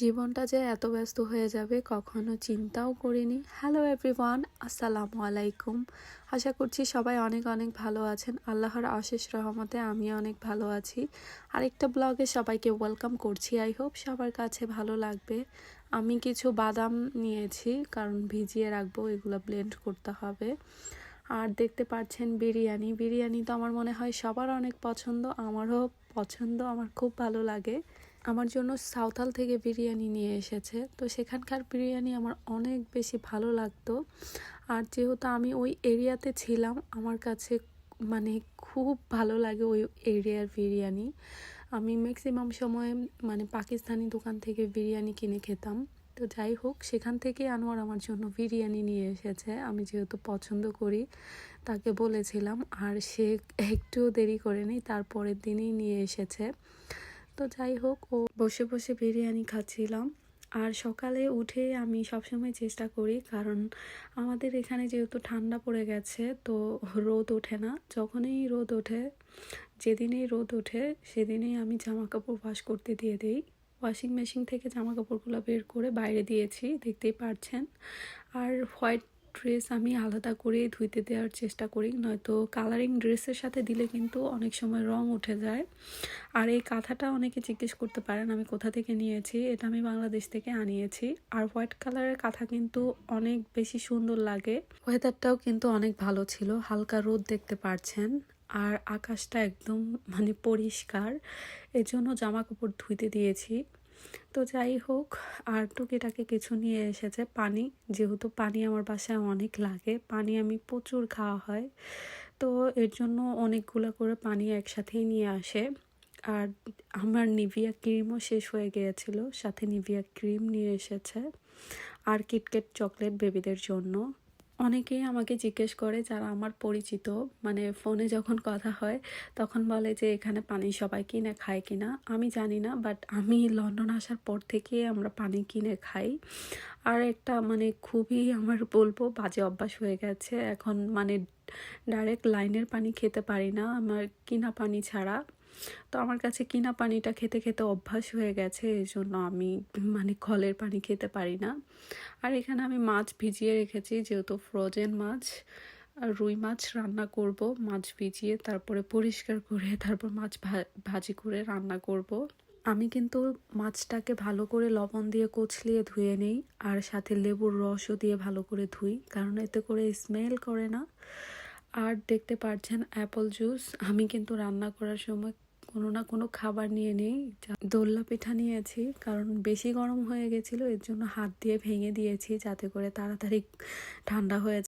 জীবনটা যে এত ব্যস্ত হয়ে যাবে, কখনো চিন্তাও করিনি। হ্যালো এভরিওয়ান আসসালামু আলাইকুম। আশা করছি সবাই অনেক অনেক ভালো আছেন। আল্লাহর অশেষ রহমতে আমি অনেক ভালো আছি। আরেকটা ব্লগে সবাইকে ওয়েলকাম করছি। আই হোপ সবার কাছে ভালো লাগবে। আমি কিছু বাদাম নিয়েছি, কারণ ভিজিয়ে রাখব, এগুলো ব্লেন্ড করতে হবে। আর দেখতে পাচ্ছেন বিরিয়ানি। বিরিয়ানি তো আমার মনে হয় সবার অনেক পছন্দ। আমারও পছন্দ, আমার খুব ভালো লাগে। আমার জন্য সাঁওতাল থেকে বিরিয়ানি নিয়ে এসেছে। তো সেখানকার বিরিয়ানি আমার অনেক বেশি ভালো লাগতো। আর যেহেতু আমি ওই এরিয়াতে ছিলাম, আমার কাছে মানে খুব ভালো লাগে ওই এরিয়ার বিরিয়ানি। আমি ম্যাক্সিমাম সময় মানে পাকিস্তানি দোকান থেকে বিরিয়ানি কিনে খেতাম। তো যাই হোক, সেখান থেকে আনোয়ার আমার জন্য বিরিয়ানি নিয়ে এসেছে। আমি যেহেতু পছন্দ করি, তাকে বলেছিলাম। আর সে একটুও দেরি করেনি, তারপরের দিনই নিয়ে এসেছে। তো যাই হোক, ও বসে বসে বিরিয়ানি খাচ্ছিলাম। আর সকালে উঠে আমি সবসময় চেষ্টা করি, কারণ আমাদের এখানে যেহেতু ঠান্ডা পড়ে গেছে, তো রোদ ওঠে না। যখনই রোদ ওঠে, যেদিনেই রোদ ওঠে, সেদিনেই আমি জামা কাপড় ওয়াশ করতে দিয়ে দিই। ওয়াশিং মেশিন থেকে জামা কাপড়গুলো বের করে বাইরে দিয়েছি, দেখতেই পারছেন। আর হোয়াইট ড্রেস আমি আলাদা করে ধুইতে দেওয়ার চেষ্টা করি। নয়তো কালারিং ড্রেসের সাথে দিলে কিন্তু অনেক সময় রং উঠে যায়। আর এই কাঁথাটা অনেকে জিজ্ঞেস করতে পারেন, আমি কোথা থেকে নিয়েছি? এটা আমি বাংলাদেশ থেকে আনিয়েছি। আর হোয়াইট কালারের কাঁথা কিন্তু অনেক বেশি সুন্দর লাগে। ওয়েদারটাও কিন্তু অনেক ভালো ছিল, হালকা রোদ দেখতে পারছেন। আর আকাশটা একদম মানে পরিষ্কার। এজন্য জামা কাপড় ধুইতে দিয়েছি। তো যাই হোক, আর টুকিটাকে কিছু নিয়ে এসেছে পানি। যেহেতু পানি আমার বাসায় অনেক লাগে, পানি আমি প্রচুর খাওয়া হয়। তো এর জন্য অনেকগুলো করে পানি একসাথেই নিয়ে আসে। আর আমার নিভিয়া ক্রিমও শেষ হয়ে গিয়েছিল, সাথে নিভিয়া ক্রিম নিয়ে এসেছে। আর কিটকেট চকলেট বেবিদের জন্য। অনেকেই আমাকে জিজ্ঞেস করে যারা আমার পরিচিত মানে ফোনে যখন কথা হয় তখন বলে যে এখানে পানি সবাই কিনে খায় কিনা? আমি জানি না বাট আমি লন্ডন আসার পর থেকে আমরা পানি কিনে খাই। আর একটা মানে খুবই আমার বলব বাজে অভ্যাস হয়ে গেছে। এখন মানে ডাইরেক্ট লাইনের পানি খেতে পারি না। আমার কিনা পানি ছাড়া। তো আমার কাছে কিনা পানিটা খেতে খেতে অভ্যাস হয়ে গেছে, এই জন্য আমি মানে কলের পানি খেতে পারি না। আর এখানে আমি মাছ ভিজিয়ে রেখেছি, যেহেতু ফ্রোজেন মাছ, আর রুই মাছ রান্না করব, মাছ ভিজিয়ে তারপরে পরিষ্কার করে তারপর মাছ ভাজি করে রান্না করব। আমি কিন্তু মাছটাকে ভালো করে লবণ দিয়ে কচলিয়ে ধুয়ে নেই, আর সাথে লেবুর রসও দিয়ে ভালো করে ধুই, কারণ এতে করে স্মেল করে না। আর দেখতে পাচ্ছেন অ্যাপল জুস। আমি কিন্তু রান্না করার সময় কোনো না কোনো খাবার নিয়ে নেই। দোল্লা পিঠা নিয়েছি, কারণ বেশি গরম হয়ে গেছিল, এর জন্য হাত দিয়ে ভেঙে দিয়েছি যাতে করে তাড়াতাড়ি ঠান্ডা হয়ে